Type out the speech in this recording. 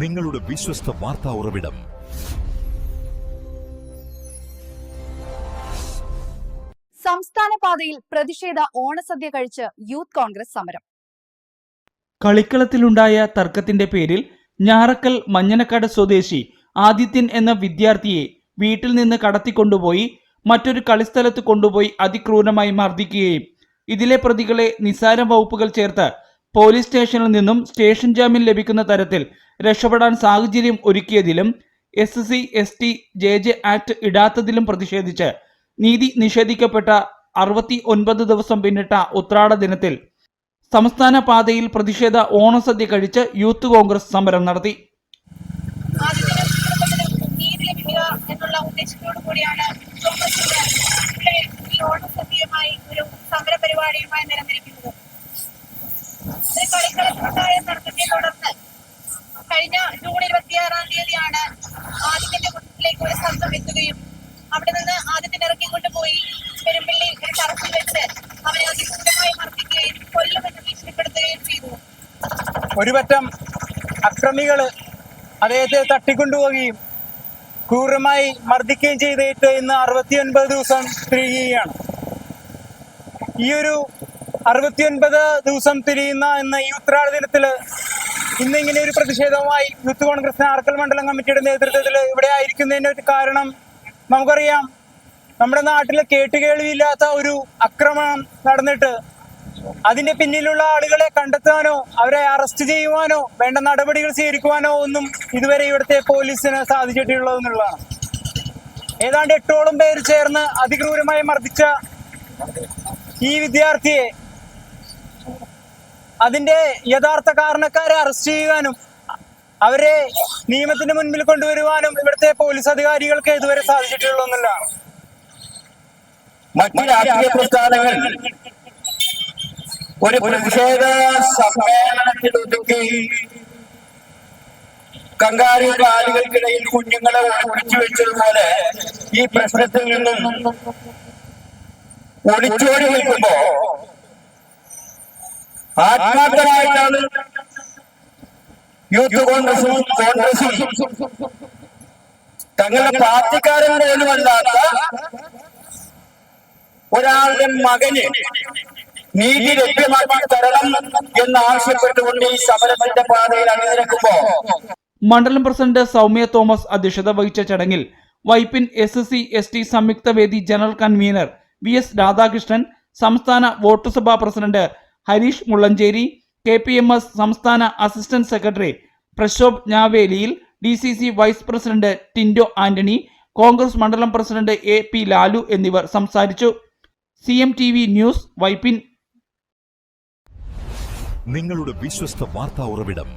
നിങ്ങളുടെ വിശ്വസ്ത വാർത്താ ഉറവിടം. സംസ്ഥാന പാതയിൽ പ്രതിഷേധ ഓണസദ്യ കഴിച്ച് യൂത്ത് കോൺഗ്രസ് സമരം. കളിക്കളത്തിലുണ്ടായ തർക്കത്തിന്റെ പേരിൽ ഞാറക്കൽ മഞ്ഞനക്കാട് സ്വദേശി ആദിത്യൻ എന്ന വിദ്യാർത്ഥിയെ വീട്ടിൽ നിന്ന് കടത്തിക്കൊണ്ടുപോയി മറ്റൊരു കളിസ്ഥലത്ത് കൊണ്ടുപോയി അതിക്രൂരമായി മർദ്ദിക്കുകയും ഇതിലെ പ്രതികളെ നിസ്സാര വകുപ്പുകൾ ചേർത്ത് പോലീസ് സ്റ്റേഷനിൽ നിന്നും സ്റ്റേഷൻ ജാമ്യം ലഭിക്കുന്ന തരത്തിൽ രക്ഷപ്പെടാൻ സാഹചര്യം ഒരുക്കിയതിലും S C S T J J act ഇടാത്തതിലും പ്രതിഷേധിച്ച് നീതി നിഷേധിക്കപ്പെട്ട അറുപത്തി ഒൻപത് ദിവസം പിന്നിട്ട ഉത്രാട ദിനത്തിൽ സംസ്ഥാന പാതയിൽ പ്രതിഷേധ ഓണസദ്യ കഴിച്ച് യൂത്ത് കോൺഗ്രസ് സമരം നടത്തി. എന്നുള്ള ഉദ്ദേശത്തോടു കൂടിയാണ് ഈ ഓണസദ്യയുമായി ഒരു സമര പരിപാടിയുമായി ഒരു കളിക്കളത്തിലുണ്ടായ തർക്കത്തെ തുടർന്ന് കഴിഞ്ഞ ജൂൺ ഇരുപത്തിയാറാം തീയതിയാണ് ആദിത്യന്റെ കുട്ടിലേക്ക് ഒരു സംഘം എത്തുകയും അവിടെ നിന്ന് ആദ്യത്തിന് ഇറക്കിക്കൊണ്ടുപോയി പെരുമ്പിള്ളി ഒരു ടറസിൽ വെച്ച് അവരെ അതിക്രൂരമായി മർദ്ദിക്കുകയും കൊല്ലുമെന്ന് ഭീഷണിപ്പെടുത്തുകയും ചെയ്തു. ഒരുപറ്റം അക്രമികൾ അദ്ദേഹത്തെ തട്ടിക്കൊണ്ടുപോവുകയും ക്രൂരമായി മർദ്ദിക്കുകയും ചെയ്തിട്ട് ഇന്ന് അറുപത്തിയൊൻപത് ദിവസം തിരിയുകയാണ് ഈ ഒരു അറുപത്തിയൊൻപത് ദിവസം തിരിയുന്ന എന്ന ഈ ഉത്രാട ദിനത്തിൽ ഇന്ന് ഇങ്ങനെ ഒരു പ്രതിഷേധവുമായി യൂത്ത് കോൺഗ്രസ് ആർക്കൽ മണ്ഡലം കമ്മിറ്റിയുടെ നേതൃത്വത്തിൽ ഇവിടെ ആയിരിക്കുന്നതിന്റെ ഒരു കാരണം നമുക്കറിയാം. നമ്മുടെ നാട്ടിൽ കേട്ടുകേൾവിയില്ലാത്ത ഒരു ആക്രമണം നടന്നിട്ട് അതിന്റെ പിന്നിലുള്ള ആളുകളെ കണ്ടെത്താനോ അവരെ അറസ്റ്റ് ചെയ്യുവാനോ വേണ്ട നടപടികൾ സ്വീകരിക്കുവാനോ ഒന്നും ഇതുവരെ ഇവിടുത്തെ പോലീസിന് സാധിച്ചിട്ടുള്ളതെന്നുള്ളതാണ് ഏതാണ്ട് എട്ടോളം പേര് ചേർന്ന് അതിക്രൂരമായി മർദ്ദിച്ച ഈ വിദ്യാർത്ഥിയെ അതിന്റെ യഥാർത്ഥ കാരണക്കാരെ അറസ്റ്റ് ചെയ്യുവാനും അവരെ നിയമത്തിന്റെ മുൻപിൽ കൊണ്ടുവരുവാനും ഇവിടുത്തെ പോലീസ് അധികാരികൾക്ക് ഇതുവരെ സാധിച്ചിട്ടുള്ളതെന്നുള്ളതാണ് മറ്റ് രാഷ്ട്രീയ പ്രസ്ഥാനങ്ങൾ ഒരു പ്രതിഷേധ സമ്മേളനത്തിലൊതുക്കി കങ്കാരി കാലുകൾക്കിടയിൽ കുഞ്ഞുങ്ങളെ ഒളിച്ചു വെച്ചതുപോലെ ഈ പ്രശ്നത്തിൽ നിന്നും ഒളിച്ചോടി നിൽക്കുമ്പോ ആത്മാർത്ഥമായിട്ടാണ് യൂത്ത് കോൺഗ്രസും കോൺഗ്രസും തങ്ങളുടെ പാർട്ടിക്കാരൻ പോലും അല്ലാത്ത ഒരാളുടെ മകന് നീതി ലഭ്യമാക്കി തരണം എന്ന് ആവശ്യപ്പെട്ടുകൊണ്ട് ഈ സമരത്തിന്റെ പാതയിൽ അണിനിരക്കുമ്പോ മണ്ഡലം പ്രസിഡന്റ് സൗമ്യ തോമസ് അധ്യക്ഷത വഹിച്ച ചടങ്ങിൽ Vypin S C S T സംയുക്ത വേദി general convener V S Radhakrishnan സംസ്ഥാന വോട്ടർ സഭാ president Harish Mullancheri K P M S സംസ്ഥാന assistant secretary Prashobh ഞാവേലിയിൽ D C C vice president Tindo Antony Congress മണ്ഡലം പ്രസിഡന്റ് എ പി ലാലു എന്നിവർ സംസാരിച്ചു. C M T V news Vypin. നിങ്ങളുടെ വിശ്വസ്ത വാർത്താ ഉറവിടം